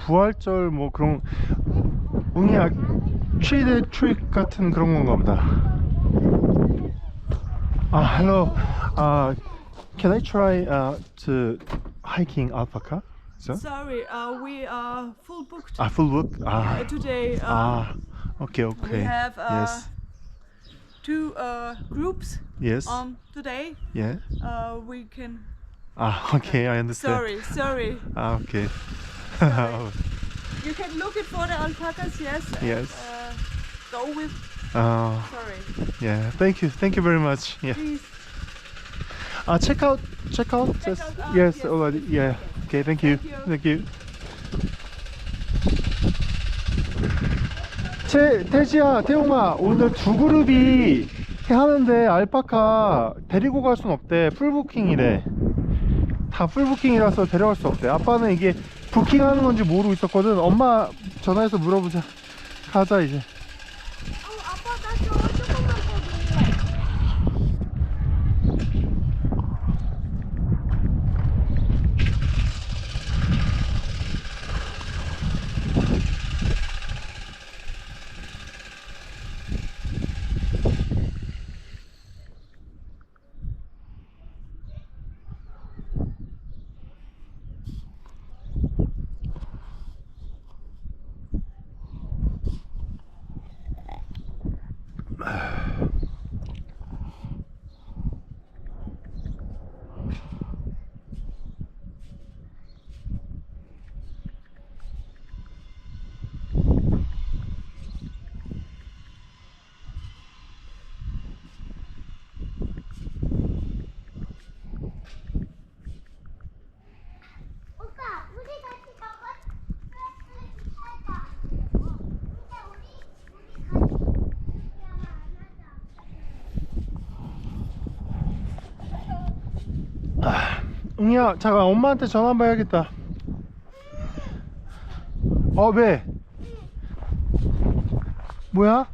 부활절 뭐 그런 웅이야 트리드 트릭 같은 그런 건가 보다 아 hello uh, can I try uh, to hiking alpaca so Sorry, uh, we are full booked 아 full book 아 uh, today. Uh, 아 okay we okay have uh, yes two uh, groups yes on today. yeah Uh, we can. 아 okay I understand Sorry, sorry. 아 okay You can look it for the alpacas. Yes. and, Yes. Uh, go with. 아 Sorry. yeah thank you thank you very much yeah Please. Uh, check out, check out. Check out, uh, yes, yes. already. Yeah. Okay, thank you. Thank Thank you. 제 태지야, 태용아, 오늘 두 그룹이 하는데 알파카 데리고 갈 순 없대. 풀부킹이래. 다 풀부킹이라서 데려갈 수 없대. 아빠는 이게 부킹하는 건지 모르고 있었거든. 엄마 전화해서 물어보자. 가자 이제. 어, 아빠 나저 조금만 더 줄래? 오빠, 우리 같이 저거 플러스 하자. 어, 근데 우리 우리 같이 하면 안 하자. 응이야, 잠깐 엄마한테 전화 한번 해야겠다. 어, 왜? 뭐야?